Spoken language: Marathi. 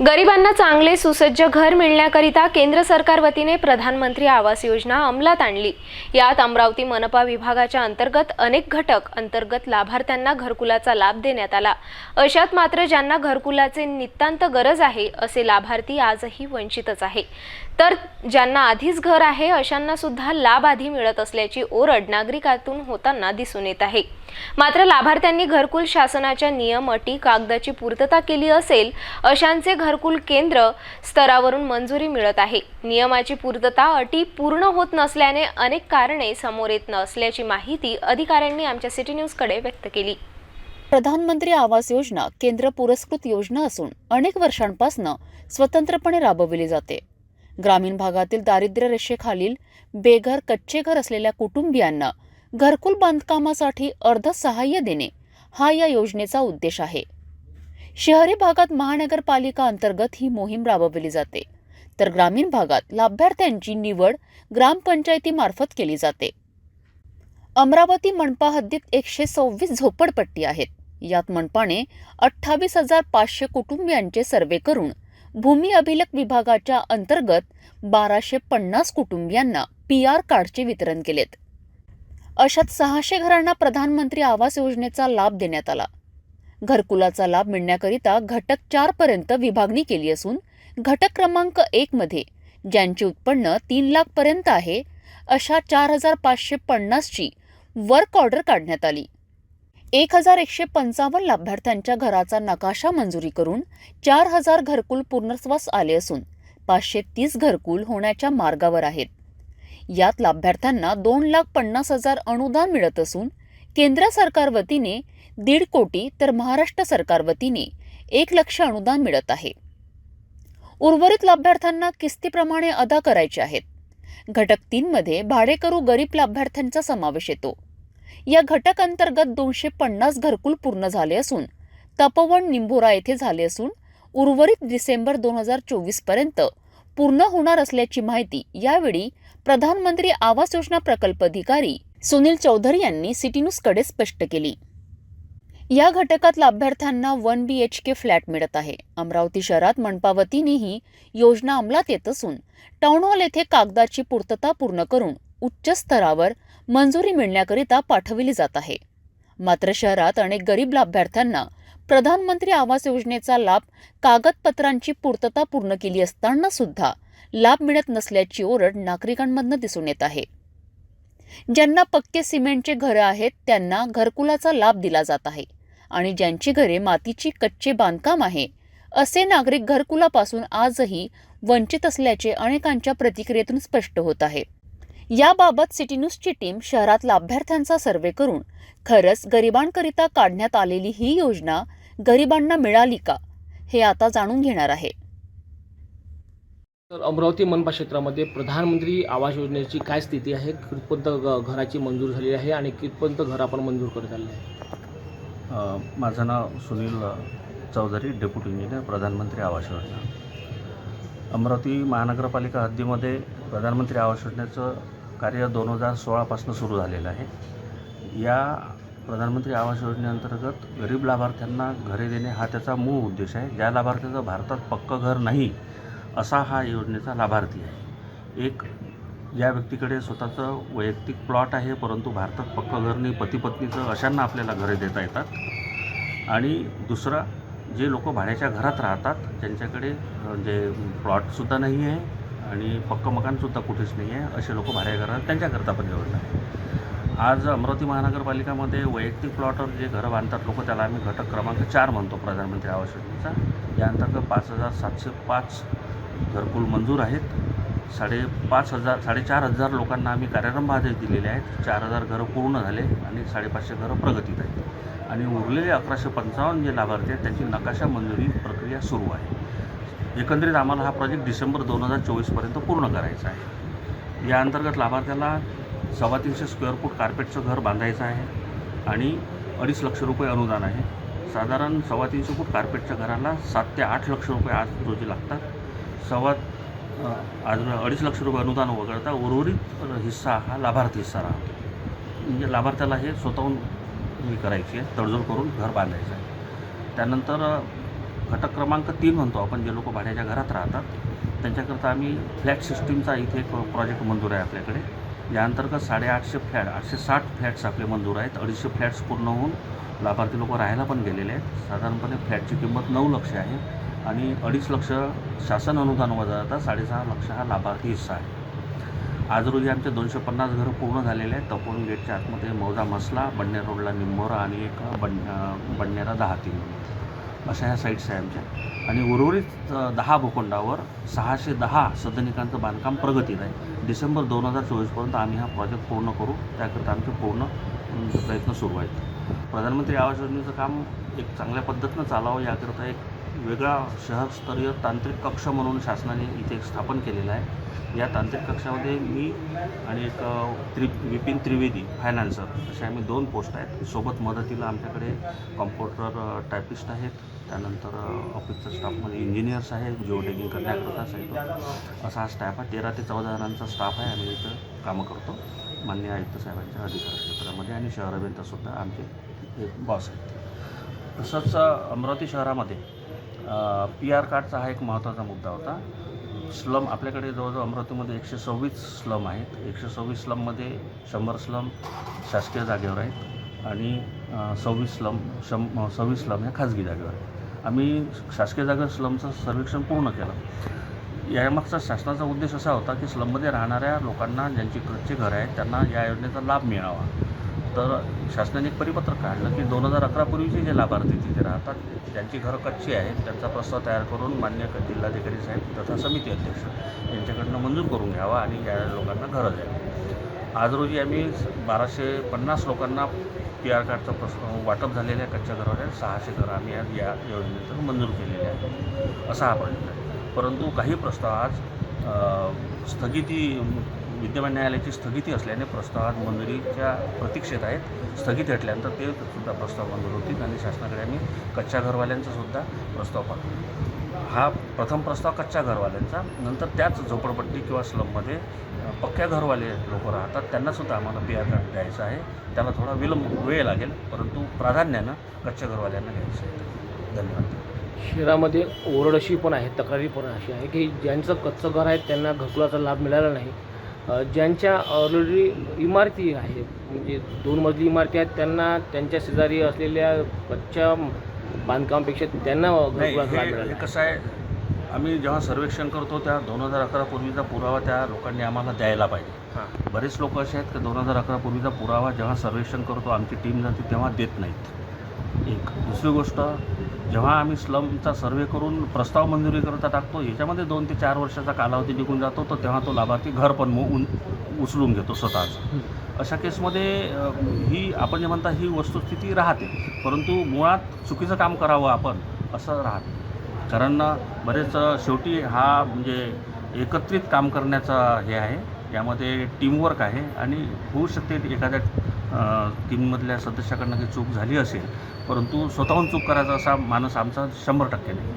गरिबांना चांगले सुसज्ज घर मिळण्याकरिता केंद्र सरकार वतीने प्रधानमंत्री आवास योजना अंमलात आणली. यात अमरावती मनपा विभागाच्या अंतर्गत अनेक घटक अंतर्गत लाभार्थ्यांना घरकुलाचा लाभ देण्यात आला. अशात मात्र ज्यांना घरकुलाचे नितांत गरज आहे असे लाभार्थी आजही वंचितच आहे. तर ज्यांना आधीच घर आहे अशांना सुद्धा लाभ आधी मिळत असल्याची ओरड नागरिकातून होताना दिसून येत आहे. मात्र लाभार्थ्यांनी घरकुल शासनाच्या नियम अटी कागदाची पूर्तता केली असेल अशांचे घर घरकुल केंद्र स्तरावरून मंजुरी मिळत आहे. नियमाची पूर्तता अटी पूर्ण होत नसल्याने अनेक कारणे समोर येत नसल्याची माहिती अधिकाऱ्यांनी आमच्या सिटी न्यूजकडे व्यक्त केली. प्रधानमंत्री आवास योजना केंद्र पुरस्कृत योजना असून अनेक वर्षांपासून स्वतंत्रपणे राबविली जाते. ग्रामीण भागातील दारिद्र्य रेषेखालील बेघर कच्चे घर असलेल्या कुटुंबियांना घरकुल बांधकामासाठी अर्ध सहाय्य देणे हा या योजनेचा उद्देश आहे. शहरी भागात महानगरपालिका अंतर्गत ही मोहीम राबवली जाते. तर ग्रामीण भागात लाभार्थ्यांची निवड ग्रामपंचायतीमार्फत केली जाते. अमरावती मनपा हद्दीत एकशे सव्वीस झोपडपट्टी आहेत. यात मनपाने अठ्ठावीस हजार पाचशे कुटुंबियांचे सर्वे करून भूमी अभिलेख विभागाच्या अंतर्गत बाराशे पन्नास कुटुंबियांना पी आर कार्डचे वितरण केलेत. अशात सहाशे घरांना प्रधानमंत्री आवास योजनेचा लाभ देण्यात आला. घरकुलाचा लाभ मिळण्याकरिता घटक चारपर्यंत विभागणी केली असून घटक क्रमांक एकमध्ये ज्यांचे उत्पन्न तीन लाखपर्यंत आहे अशा चार हजार पाचशे पन्नासची वर्क ऑर्डर काढण्यात आली. एक हजार एकशे पंचावन्न लाभार्थ्यांच्या घराचा नकाशा मंजुरी करून चार हजार घरकुल पूर्णस्वास आले असून पाचशे तीस घरकुल होण्याच्या मार्गावर आहेत. यात लाभार्थ्यांना दोन लाख पन्नास हजार अनुदान मिळत असून केंद्र सरकार वतीने दीड कोटी तर महाराष्ट्र सरकार वतीने एक लक्ष अनुदान मिळत आहे. उर्वरित लाभार्थ्यांना किस्तीप्रमाणे अदा करायचे आहेत. घटक तीनमध्ये भाडेकरू गरीब लाभार्थ्यांचा समावेश येतो. या घटक अंतर्गत दोनशे पन्नास घरकुल पूर्ण झाले असून तपोवन निंभोरा येथे झाले असून उर्वरित डिसेंबर दोन हजार चोवीसपर्यंत पूर्ण होणार असल्याची माहिती यावेळी प्रधानमंत्री आवास योजना प्रकल्प अधिकारी सुनील चौधरी यांनी सिटी न्यूजकडे स्पष्ट केली. या घटकात लाभार्थ्यांना one B H K flat मिळत आहे. अमरावती शहरात मनपा ही योजना अंमलात येत असून टाउन हॉल येथे कागदाची पूर्तता पूर्ण करून उच्च स्तरावर मंजुरी मिळण्याकरिता पाठविली जात आहे. मात्र शहरात अनेक गरीब लाभार्थ्यांना प्रधानमंत्री आवास योजनेचा लाभ कागदपत्रांची पूर्तता पूर्ण केली असताना सुद्धा लाभ मिळत नसल्याची ओरड नागरिकांमधनं दिसून येत आहे. ज्यांना पक्के सिमेंटचे घरं आहेत त्यांना घरकुलाचा लाभ दिला जात आहे. आणि ज्यांची घरे मातीची कच्चे बांधकाम आहे असे नागरिक घरकुलापासून आजही वंचित असल्याचे अनेकांच्या प्रतिक्रियेतून स्पष्ट होत आहे. याबाबत सिटी न्यूजची टीम शहरात लाभार्थ्यांचा सर्वे करून खरंच गरिबांकरिता काढण्यात आलेली ही योजना गरिबांना मिळाली का हे आता जाणून घेणार आहे. तर अमरावती मनपा क्षेत्रामध्ये प्रधानमंत्री आवास योजनेची काय स्थिती आहे? कितपर्यंत घ घराची मंजूर झालेली आहे आणि कितपर्यंत घर आपण मंजूर करत आले आहे? माझं नाव सुनील चौधरी डेप्युटी इंजिनियर प्रधानमंत्री आवास योजना. अमरावती महानगरपालिका हद्दीमध्ये प्रधानमंत्री आवास योजनेचं कार्य दोन हजार सोळापासून सुरू झालेलं आहे. या प्रधानमंत्री आवास योजनेअंतर्गत गरीब लाभार्थ्यांना घरे देणे हा त्याचा मूळ उद्देश आहे. ज्या लाभार्थ्याचं भारतात पक्कं घर नाही असा हा योजनेचा लाभार्थी आहे. एक ज्या व्यक्तीकडे स्वतःचं वैयक्तिक प्लॉट आहे परंतु भारतात पक्कं घर नाही पती पत्नीचं अशांना आपल्याला घरे देता येतात. आणि दुसरा जे लोक भाड्याच्या घरात राहतात ज्यांच्याकडे जे म्हणजे प्लॉटसुद्धा नाही आहे आणि पक्कं मकानसुद्धा कुठेच नाही आहे असे लोक भाड्या घरात त्यांच्याकरता पण योजना आहे आज अमरावती महानगरपालिकामध्ये वैयक्तिक प्लॉटवर जे घरं बांधतात लोक त्याला आम्ही घटक क्रमांक चार म्हणतो प्रधानमंत्री आवास योजनेचा. या अंतर्गत पाच हजार सातशे पाच घरकुल मंजूर आहेत. साडेपाच हजार साडेचार हजार लोकांना आम्ही कार्यक्रम आदेश दिलेले आहेत. चार हजार घरं पूर्ण झाले आणि साडेपाचशे घरं प्रगतीत आहेत. आणि उरलेले अकराशे पंचावन्न जे लाभार्थी आहेत त्यांची नकाशा मंजुरी प्रक्रिया सुरू आहे. एकंदरीत आम्हाला हा प्रोजेक्ट डिसेंबर दोन हजार चोवीसपर्यंत पूर्ण करायचा आहे. या अंतर्गत लाभार्थ्याला सव्वा तीनशे स्क्वेअर फूट कार्पेटचं घर बांधायचं आहे आणि अडीच लक्ष रुपये अनुदान आहे. साधारण सव्वा तीनशे फूट कार्पेटच्या घराला सात ते आठ लक्ष रुपये आज रोजी लागतात. सव्वा आज अडीच लक्ष रुपये अनुदान वगळता उर्वरित हिस्सा हा लाभार्थी हिस्सा राहतो. म्हणजे लाभार्थ्याला हे स्वतःहून हे करायची आहे तडजोड करून घर बांधायचं आहे. त्यानंतर घटक क्रमांक तीन म्हणतो आपण जे लोक भाड्याच्या घरात राहतात त्यांच्याकरता आम्ही फ्लॅट सिस्टीमचा इथे एक प्रोजेक्ट मंजूर आहे आपल्याकडे. या अंतर्गत साडेआठशे फ्लॅट आठशे साठ फ्लॅट्स आपले मंजूर आहेत. अडीचशे फ्लॅट्स पूर्ण होऊन लाभार्थी लोक राहायला पण गेलेले आहेत. साधारणपणे फ्लॅटची किंमत नऊ लक्ष आहे. आणि अडीच लक्ष शासन अनुदान वजा साडेसहा लक्ष हा लाभार्थी हिस्सा आहे. आज रोजी आमचे दोनशे पन्नास घरं पूर्ण झालेले आहेत. तपोवन गेटच्या आतमध्ये मौजा मसला बडनेर रोडला निंबोरा आणि एक बन बडनेरा दहा तीन. अशा ह्या साईट्स आहे आमच्या. आणि उर्वरित दहा भूखंडावर सहाशे दहा सदनिकांचं बांधकाम प्रगतीत आहे. डिसेंबर दोन हजार चोवीसपर्यंत आम्ही हा प्रोजेक्ट पूर्ण करू. त्याकरता आमचे पूर्ण प्रयत्न सुरू आहेत. प्रधानमंत्री आवास योजनेचं काम एक चांगल्या पद्धतीनं चालावं याकरता एक वेगळा शहरस्तरीय तांत्रिक कक्ष म्हणून शासनाने इथे स्थापन केलेला आहे. या तांत्रिक कक्षामध्ये मी आणि एक त्रि विपिन त्रिवेदी फायनान्सर असे आम्ही दोन पोस्ट आहेत. सोबत मदतीला आमच्याकडे कॉम्प्युटर टायपिस्ट आहेत. त्यानंतर ऑफिसचा स्टाफमध्ये म्हणजे इंजिनियर्स आहेत जिओ टेकिंग करण्याकरता साईट असा हा स्टाफ आहे. तेरा ते चौदा जणांचा स्टाफ आहे. आम्ही इथं कामं करतो. मान्य आयुक्त साहेबांच्या अधिकार क्षेत्रामध्ये आणि शहर अभियंतासुद्धा आमचे बॉस आहेत. तसंच अमरावती शहरामध्ये पी आर कार्डचा हा एक महत्त्वाचा मुद्दा होता. स्लम आपल्याकडे जवळजवळ अमरावतीमध्ये एकशे सव्वीस स्लम आहेत. एकशे सव्वीस स्लममध्ये शंभर स्लम शासकीय जागेवर आहेत आणि सव्वीस स्लम शं सव्वीस स्लम ह्या खाजगी जागेवर आहेत. आम्ही शासकीय जागेवर स्लमचं सर्वेक्षण पूर्ण केलं. यामागचा शासनाचा उद्देश असा होता की स्लममध्ये राहणाऱ्या लोकांना ज्यांची कच्चे घरं आहेत त्यांना या योजनेचा लाभ मिळावा. तर शासनाने एक परिपत्रक काढलं की दोन हजार अकरापूर्वीचे जे लाभार्थी तिथे राहतात ज्यांची घरं कच्ची आहेत. त्यांचा प्रस्ताव तयार करून मान्य जिल्हाधिकारी साहेब तथा समिती अध्यक्ष यांच्याकडनं मंजूर करून घ्यावा आणि या लोकांना घरं द्यावी. आज रोजी आम्ही बाराशे पन्नास लोकांना पी आर कार्डचा प्रस्ताव वाटप झालेल्या कच्च्या घरावर. सहाशे घरं आम्ही आज या योजनेतून मंजूर केलेले आहे असा हा प्रश्न आहे. परंतु काही प्रस्ताव आज स्थगिती विद्यमान न्यायालयाची स्थगिती असल्याने प्रस्तावात मंजुरीच्या प्रतीक्षेत आहेत. स्थगिती हटल्यानंतर ते सुद्धा प्रस्ताव मंजूर होतील आणि शासनाकडे आम्ही कच्च्या घरवाल्यांचा सुद्धा प्रस्ताव पाठवू. हा प्रथम प्रस्ताव कच्च्या घरवाल्यांचा नंतर त्याच झोपडपट्टी किंवा स्लममध्ये पक्क्या घरवाले लोक राहतात त्यांनासुद्धा आम्हाला पी आर कार्ड द्यायचं आहे. त्याला थोडा विलंब वेळ लागेल परंतु प्राधान्यानं कच्च्या घरवाल्यांना घ्यायचं आहे. धन्यवाद. शहरामध्ये ओरड अशी पण आहे तक्रारी पण अशी आहे की ज्यांचं कच्चं घर आहे त्यांना घरकुलाचा लाभ मिळाला नाही. ज्यांच्या ऑलरेडी इमारती आहेत म्हणजे दोन मजली इमारती आहेत त्यांना त्यांच्या शेजारी असलेल्या कच्च्या बांधकामापेक्षा त्यांना मिळाला. कसं आहे आम्ही जेव्हा सर्वेक्षण करतो त्या दोन हजार अकरा पूर्वीचा पुरावा त्या लोकांनी आम्हाला द्यायला पाहिजे. हां. बरेच लोक असे आहेत की दोन हजार अकरा पूर्वीचा पुरावा जेव्हा सर्वेक्षण करतो आमची टीम जाते तेव्हा देत नाहीत. एक दुसरी गोष्ट जेव्हा आम्ही स्लमचा सर्वे करून प्रस्ताव मंजुरी करता टाकतो याच्यामध्ये दोन ते चार वर्षाचा कालावधी निघून जातो तर तेव्हा तो लाभार्थी घर पण उन उचलून घेतो स्वतःचं. अशा केसमध्ये ही आपण जे म्हणता ही वस्तुस्थिती राहते परंतु मुळात चुकीचं काम करावं आपण असं राहते. कारण बरेच शेवटी हा म्हणजे एकत्रित काम करण्याचा हे आहे यामध्ये टीमवर्क आहे आणि होऊ शकते एखाद्या टीममधल्या सदस्याकडनं काही चूक झाली असेल परंतु स्वतःहून चूक करायचा असा मानस आमचा शंभर टक्के नाही.